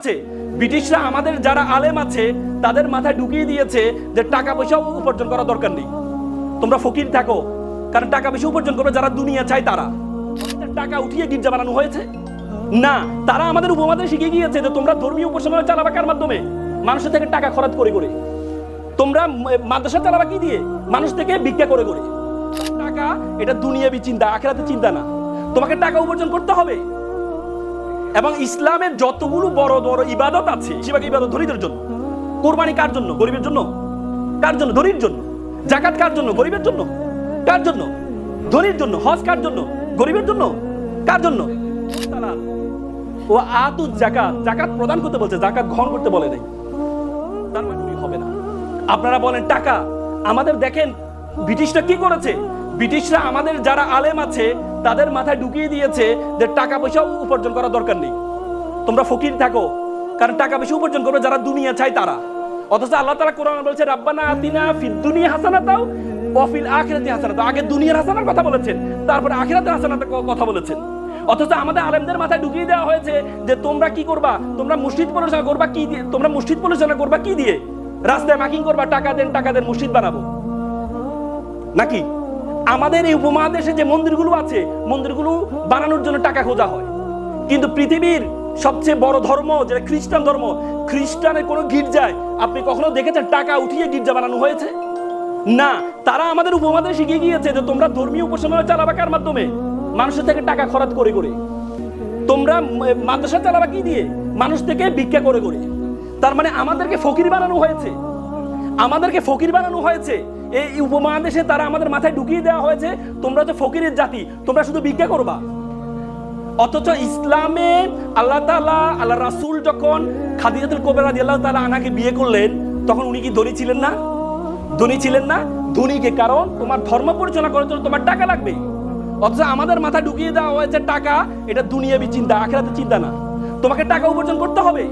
আছে। ব্রিটিশরা আমাদের যারা আলেম আছে, তাদের মাথায় ঢুকিয়ে দিয়েছে যে টাকা পয়সা উপার্জন করা দরকার নেই। তোমরা ফকির থাকো, কারণ টাকা পয়সা উপার্জন করবে যারা দুনিয়া চায় তারা। টাকা উঠিয়ে গির্জা বানানো হয়েছে? না, তারা আমাদের উপমাদের শিখে গিয়েছে যে তোমরা ধর্মীয় উপাসনা চালাবা কার মাধ্যমে মানুষের থেকে টাকা খরচ করে করে। তোমরা মাদ্রাসা চালাবা কি দিয়ে? মানুষ থেকে ভিক্ষা করে করে। টাকা, এটা দুনিয়াবি চিন্তা, আখেরাতে চিন্তা না। তোমাকে টাকা উপার্জন করতে হবে। এবং ইসলামের যতগুলো বড় বড় ইবাদত আছে বেশিরভাগ ইবাদত জন্য, কোরবানি কার জন্য, গরিবের জন্য, কার জন্য, ধনীর জন্য জাকাত কার জন্য, গরিবের জন্য, কার জন্য, ধনীর জন্য, হজ কার জন্য, গরিবের জন্য, কার জন্য। ও আতু জাকাত জাকাত প্রদান করতে বলছে জাকাত গ্রহণ করতে বলে নাই। তার মানে হবে না। আপনারা বলেন, টাকা, আমাদের দেখেন, ব্রিটিশরা কি করেছে? ব্রিটিশরা আমাদের যারা আলেম আছে, তাদের মাথায় ঢুকিয়ে দিয়েছে যে টাকা পয়সা উপার্জন করা দরকার নেই। তোমরা ফকির থাকো, কারণ টাকা পয়সা উপার্জন করবে যারা দুনিয়া চায় তারা। অথচ আল্লাহ তাআলা কোরআন বলছে, রাব্বানা আতিনা ফিদ দুনিয়া হাসানাতাও ওয়াফিল আখিরাতি হাসানাতাও। আগে দুনিয়ার হাসানার কথা বলেছেন, তারপরে আখিরাতের হাসানাতের ক- কথা বলেছেন। অথচ আমাদের আলেমদের মাথায় ঢুকিয়ে দেওয়া হয়েছে যে তোমরা কি করবা? তোমরা মসজিদ পরিচালনা করবা কি দিয়ে? তোমরা মসজিদ পরিচালনা করবা কি দিয়ে? রাস্তায় মাকিং করবা, টাকা দেন টাকা দেন, মসজিদ বানাবো। নাকি? আমাদের এই উপমহাদেশে যে মন্দিরগুলো আছে, মন্দিরগুলো বানানোর জন্য টাকা খোঁজা হয়। কিন্তু পৃথিবীর সবচেয়ে বড় ধর্ম, যেটা খ্রিস্টান ধর্ম, খ্রিস্টানের কোনো গির্জায় আপনি কখনো দেখেছেন টাকা উঠিয়ে গির্জা বানানো হয়েছে? না, তারা আমাদের উপমহাদেশে শিখিয়ে গিয়েছে যে তোমরা ধর্মীয় উপাসনা চালাবা কার মাধ্যমে? মানুষের থেকে টাকা খরচ করে করে। তোমরা মাদ্রাসা চালাবা কি দিয়ে? মানুষ থেকে ভিক্ষা করে করে। তার মানে আমাদেরকে ফকির বানানো হয়েছে। আমাদেরকে ফকির বানানো হয়েছে। এই উপমহাদেশে তারা আমাদের মাথায় ঢুকিয়ে দেওয়া হয়েছে, তোমরা তো ফকিরের জাতি, তোমরা শুধু ভিক্ষা করবা। অথচ ইসলামে আল্লাহ তালা আল্লাহ রাসুল যখন খাদিজাতুল কোবরা আল্লাহ তালা আনাকে বিয়ে করলেন, তখন উনি কি ধনী ছিলেন না? ধনী ছিলেন না? ধনীকে কারণ তোমার ধর্ম পরিচালনা করার জন্য তোমার টাকা লাগবে। অথচ আমাদের মাথা ঢুকিয়ে দেওয়া হয়েছে টাকা, এটা দুনিয়াবি চিন্তা, আখেরাতে চিন্তা না। তোমাকে টাকা উপার্জন করতে হবে।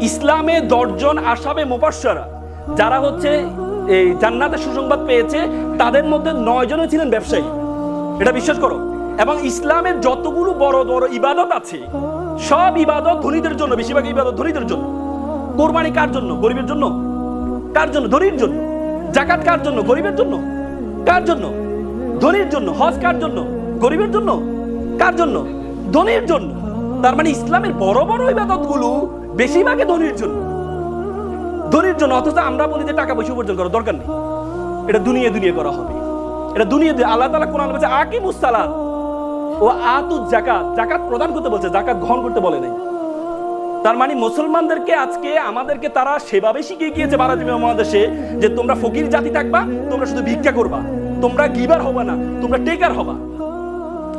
ইসলামে দশজন আসাবে মোপাশ্বরা যারা হচ্ছে এই জান্নাতের সুসংবাদ পেয়েছে, তাদের মধ্যে নয় জনই ছিলেন ব্যবসায়ী। এটা বিশ্বাস করো। এবং ইসলামের যতগুলো বড় বড় ইবাদত আছে, সব ইবাদত ধনীদের জন্য বেশিরভাগ ইবাদত ধনীদের জন্য। কোরবানি কার জন্য? গরিবের জন্য। কার জন্য? ধনীর জন্য। জাকাত কার জন্য? গরিবের জন্য। কার জন্য? ধনীর জন্য। হজ কার জন্য? গরিবের জন্য। কার জন্য? ধনীর জন্য। তার মানে ইসলামের বড় বড় ইবাদতগুলো বেশিরভাগই ধনীর জন্য। ধনীর জন্য, অথচ আমরা বলি যে টাকা পয়সা উপার্জন করার দরকার নেই। এটা দুনিয়া দুনিয়া করা হবে। এটা দুনিয়া আল্লাহ তাআলা কোরআন বলছে, আকিমুস সালাত ও আতু জাকাত জাকাত প্রদান করতে বলছে জাকাত গ্রহণ করতে বলে নাই। তার মানে মুসলমানদেরকে আজকে আমাদেরকে তারা সেভাবে শিখিয়ে গিয়েছে ভারত মহাদেশে যে তোমরা ফকির জাতি থাকবা, তোমরা শুধু ভিক্ষা করবা। তোমরা গিবার হবা না, তোমরা টেকার হবা।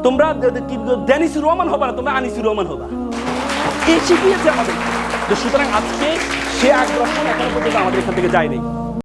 তোমরা দে- দে- কি- ড্যানিসুর রহমান হবা না, তোমরা আনিসুর রহমান হবা। এই শিখিয়েছে আমাদের সুতরাং আজকে সে আগ্রহ এখনও পর্যন্ত আমাদের এখান থেকে যায়নি।